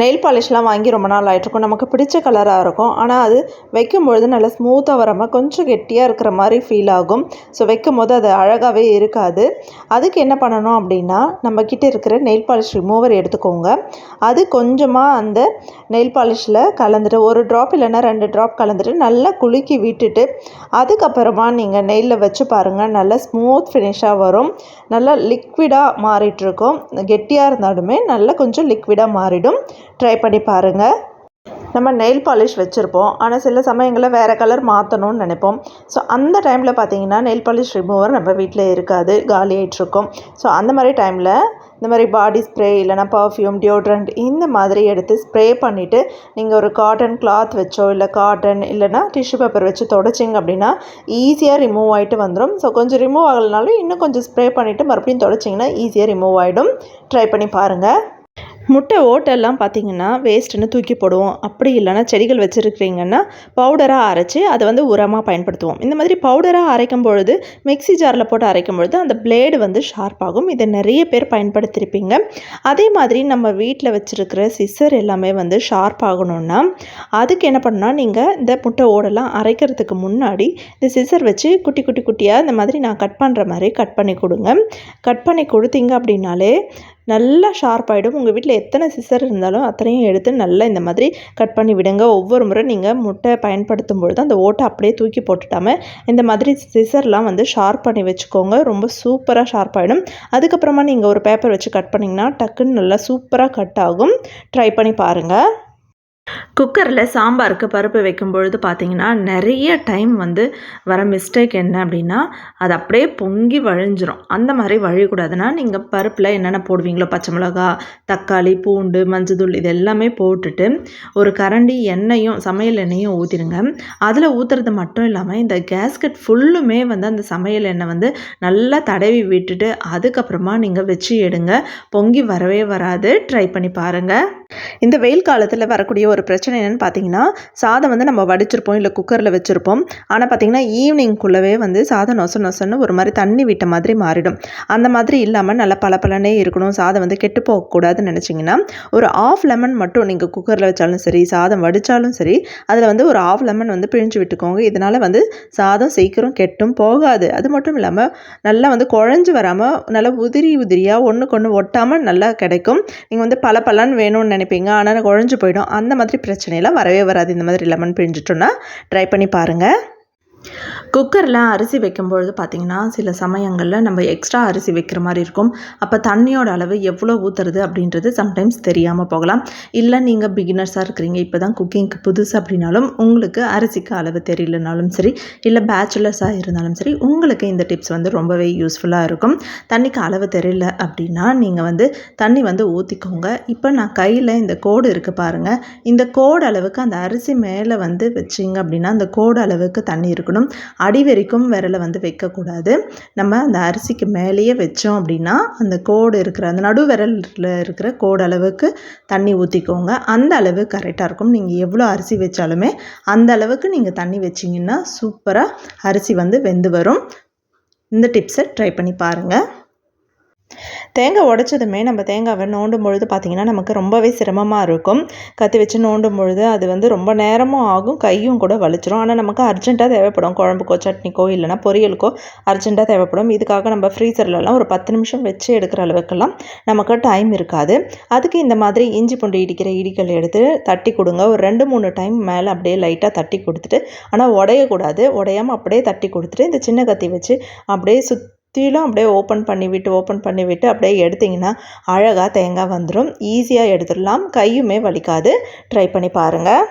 Nail பாலிஷ்லாம் வாங்கி ரொம்ப நாள் ஆகிட்ருக்கும் நமக்கு பிடிச்ச கலராக இருக்கும். ஆனால் அது வைக்கும் பொழுது நல்லா ஸ்மூத்தாக வராமல் கொஞ்சம் கெட்டியாக இருக்கிற மாதிரி ஃபீல் ஆகும். ஸோ வைக்கும் போது அது அழகாகவே இருக்காது. அதுக்கு என்ன பண்ணணும் அப்படின்னா நம்மக்கிட்ட இருக்கிற நெயில் பாலிஷ் ரிமூவர் எடுத்துக்கோங்க. அது கொஞ்சமாக அந்த நெயில் பாலிஷில் கலந்துட்டு ஒரு ட்ராப் இல்லைன்னா ரெண்டு ட்ராப் கலந்துட்டு நல்லா குலுக்கி விட்டுட்டு அதுக்கப்புறமா நீங்கள் நெயிலில் வச்சு பாருங்கள் நல்லா ஸ்மூத் ஃபினிஷாக வரும். நல்லா லிக்விடாக மாறிட்டுருக்கும். கெட்டியாக இருந்தாலுமே நல்லா கொஞ்சம் லிக்விடாக மாறிடும். ட்ரை பண்ணி பாருங்கள் நம்ம நெயில் பாலிஷ் வச்சுருப்போம். ஆனால் சில சமயங்களில் வேறு கலர் மாற்றணும்னு நினைப்போம். ஸோ அந்த டைமில் பார்த்தீங்கன்னா நெயில் பாலிஷ் ரிமூவர் நம்ம வீட்டில் இருக்காது. காலி ஸோ அந்த மாதிரி டைமில் இந்த மாதிரி பாடி ஸ்ப்ரே இல்லைனா பர்ஃப்யூம் டியோட்ரண்ட் இந்த மாதிரி எடுத்து ஸ்ப்ரே பண்ணிவிட்டு நீங்கள் ஒரு காட்டன் கிளாத் வச்சோ இல்லை காட்டன் இல்லைனா டிஷ்யூ பேப்பர் வச்சு தொடச்சிங்க அப்படின்னா ஈஸியாக ரிமூவ் ஆகிட்டு வந்துடும் ஸோ கொஞ்சம் ரிமூவ் ஆகலைனாலும் இன்னும் கொஞ்சம் ஸ்ப்ரே பண்ணிவிட்டு மறுபடியும் தொடச்சிங்கன்னா ஈஸியாக ரிமூவ் ஆகிடும் ட்ரை பண்ணி பாருங்கள் முட்டை ஓட்டெல்லாம் பார்த்திங்கன்னா வேஸ்ட்டுன்னு தூக்கி போடுவோம். அப்படி இல்லைன்னா செடிகள் வச்சுருக்கிறீங்கன்னா பவுடராக அரைச்சி அதை வந்து உரமாக பயன்படுத்துவோம். இந்த மாதிரி பவுடராக அரைக்கும் பொழுது மிக்சி ஜாரில் போட்டு அரைக்கும் பொழுது அந்த பிளேடு வந்து ஷார்ப்பாகும் இதை நிறைய பேர் பயன்படுத்தியிருப்பீங்க அதே மாதிரி நம்ம வீட்டில் வச்சுருக்கிற சிசர் எல்லாமே வந்து ஷார்ப் ஆகணும்னா அதுக்கு என்ன பண்ணால் நீங்கள் இந்த முட்டை ஓடெல்லாம் அரைக்கிறதுக்கு முன்னாடி இந்த சிசர் வச்சு குட்டி குட்டி குட்டியாக இந்த மாதிரி நான் கட் பண்ணுற மாதிரி கட் பண்ணி கொடுங்க. கட் பண்ணி கொடுத்தீங்க அப்படின்னாலே நல்லா ஷார்ப் ஆகிடும் உங்கள் வீட்டில் எத்தனை சிசர் இருந்தாலும் அத்தனையும் எடுத்து நல்லா இந்த மாதிரி கட் பண்ணி விடுங்க. ஒவ்வொரு முறை நீங்கள் முட்டை பயன்படுத்தும் பொழுது அந்த ஓட்டை அப்படியே தூக்கி போட்டுட்டாமல் இந்த மாதிரி சிசர்லாம் வந்து ஷார்ப் பண்ணி வச்சுக்கோங்க. ரொம்ப சூப்பராக ஷார்ப் ஆகிடும் அதுக்கப்புறமா நீங்கள் ஒரு பேப்பர் வச்சு கட் பண்ணிங்கன்னா டக்குன்னு நல்லா சூப்பராக கட் ஆகும். ட்ரை பண்ணி பாருங்கள் குக்கரில் சாம்பாருக்கு பருப்பு வைக்கும் பொழுது பார்த்திங்கன்னா நிறைய டைம் வந்து வர மிஸ்டேக் என்ன அப்படின்னா அது அப்படியே பொங்கி வழிஞ்சிரும். அந்த மாதிரி வழியக்கூடாதுன்னா நீங்கள் பருப்பில் என்னென்ன போடுவீங்களோ பச்சை மிளகா தக்காளி பூண்டு மஞ்சள் இது எல்லாமே போட்டுட்டு ஒரு கரண்டி எண்ணெயும் சமையல் எண்ணெயும் ஊற்றிடுங்க அதில் ஊற்றுறது மட்டும் இல்லாமல் இந்த கேஸ்கட் ஃபுல்லுமே வந்து அந்த சமையல் எண்ணெய் வந்து நல்லா தடவி விட்டுட்டு அதுக்கப்புறமா நீங்கள் வச்சு எடுங்க. பொங்கி வரவே வராது. ட்ரை பண்ணி பாருங்கள் இந்த வெயில் காலத்தில் வரக்கூடிய ஒரு பிரச்சனை என்னென்னு பார்த்தீங்கன்னா சாதம் வந்து நம்ம வடிச்சிருப்போம் இல்லை குக்கரில் வச்சுருப்போம். ஆனால் பார்த்திங்கன்னா ஈவினிங்குள்ளவே வந்து சாதம் நொச நொசன்னு ஒரு மாதிரி தண்ணி விட்ட மாதிரி மாறிடும். அந்த மாதிரி இல்லாமல் நல்லா பளபளனே இருக்கணும். சாதம் வந்து கெட்டு போகக்கூடாதுன்னு நினச்சிங்கன்னா ஒரு ஆஃப் லெமன் மட்டும் நீங்கள் குக்கரில் வச்சாலும் சரி சாதம் வடித்தாலும் சரி அதில் வந்து ஒரு ஆஃப் லெமன் வந்து பிழிஞ்சு விட்டுக்கோங்க. இதனால் வந்து சாதம் சீக்கிரம் கெட்டும் போகாது. அது மட்டும் இல்லாமல் நல்லா வந்து குழஞ்சி வராமல் நல்லா உதிரி உதிரியாக ஒன்றுக்கு ஒன்று ஒட்டாமல் நல்லா கிடைக்கும். நீங்கள் வந்து பல பலன்னு வேணும்னு நினைப்பீங்க. ஆனால் குழஞ்சு போயிடும். அந்த மாதிரி பிரச்சனையெல்லாம் வரவே வராது. இந்த மாதிரி லெமன் பிழிஞ்சிட்டோன்னா ட்ரை பண்ணி பாருங்கள் குக்கரில் அரிசி வைக்கும்பொழுது பார்த்திங்கன்னா சில சமயங்களில் நம்ம எக்ஸ்ட்ரா அரிசி வைக்கிற மாதிரி இருக்கும். அப்போ தண்ணியோட அளவு எவ்வளோ ஊற்றுறது அப்படின்றது சம்டைம்ஸ் தெரியாமல் போகலாம். இல்லை நீங்கள் பிகினர்ஸாக இருக்கிறீங்க இப்போ தான் குக்கிங்க்கு புதுசு அப்படின்னாலும் உங்களுக்கு அரிசிக்கு அளவு தெரியலனாலும் சரி இல்லை பேச்சுலர்ஸாக இருந்தாலும் சரி உங்களுக்கு இந்த டிப்ஸ் வந்து ரொம்பவே யூஸ்ஃபுல்லாக இருக்கும். தண்ணிக்கு அளவு தெரியல அப்படின்னா நீங்கள் வந்து தண்ணி வந்து ஊற்றிக்கோங்க இப்போ நான் கையில் இந்த கோடு இருக்குது பாருங்கள் இந்த கோடு அளவுக்கு அந்த அரிசி மேலே வந்து வச்சிங்க அப்படின்னா அந்த கோடு அளவுக்கு தண்ணி இருக்கணும். அடி வரைக்கும் விரலை வந்து வைக்கக்கூடாது. நம்ம அந்த அரிசிக்கு மேலேயே வச்சோம் அப்படின்னா அந்த கோடு இருக்கிற அந்த நடு விரலில் இருக்கிற கோடு அளவுக்கு தண்ணி ஊற்றிக்கோங்க அந்த அளவு கரெக்டாக இருக்கும். நீங்கள் எவ்வளோ அரிசி வச்சாலுமே அந்த அளவுக்கு நீங்கள் தண்ணி வச்சிங்கன்னா சூப்பராக அரிசி வந்து வெந்து வரும். இந்த டிப்ஸை ட்ரை பண்ணி பாருங்கள் தேங்காய் உடச்சதுமே நம்ம தேங்காவை நோண்டும் பொழுது பார்த்திங்கன்னா நமக்கு ரொம்பவே சிரமமாக இருக்கும். கத்தி வச்சு நோண்டும் பொழுது அது வந்து ரொம்ப நேரமும் ஆகும் கையும் கூட வலிச்சிரும். ஆனால் நமக்கு அர்ஜென்ட்டாக தேவைப்படும். குழம்புக்கோ சட்னிக்கோ இல்லைனா பொரியலுக்கோ அர்ஜென்ட்டாக தேவைப்படும். இதுக்காக நம்ம ஃப்ரீசர்லலாம் ஒரு பத்து நிமிஷம் வச்சு எடுக்கிற அளவுக்கெல்லாம் நமக்கு டைம் இருக்காது. அதுக்கு இந்த மாதிரி இஞ்சி பூண்டு இடிக்கிற இடிக்கல் எடுத்து தட்டி கொடுங்க. ஒரு ரெண்டு மூணு டைம் மேலே அப்படியே லைட்டாக தட்டி கொடுத்துட்டு ஆனால் உடையக்கூடாது. உடையாமல் அப்படியே தட்டி கொடுத்துட்டு இந்த சின்ன கத்தி வச்சு அப்படியே சுத் சுற்றிலும் அப்படியே ஓப்பன் பண்ணி விட்டு ஓப்பன் பண்ணிவிட்டு அப்படியே எடுத்திங்கன்னா அழகாக தேங்காய் வந்துடும் ஈஸியாக எடுத்துடலாம். கையுமே வலிக்காது. ட்ரை பண்ணி பாருங்கள்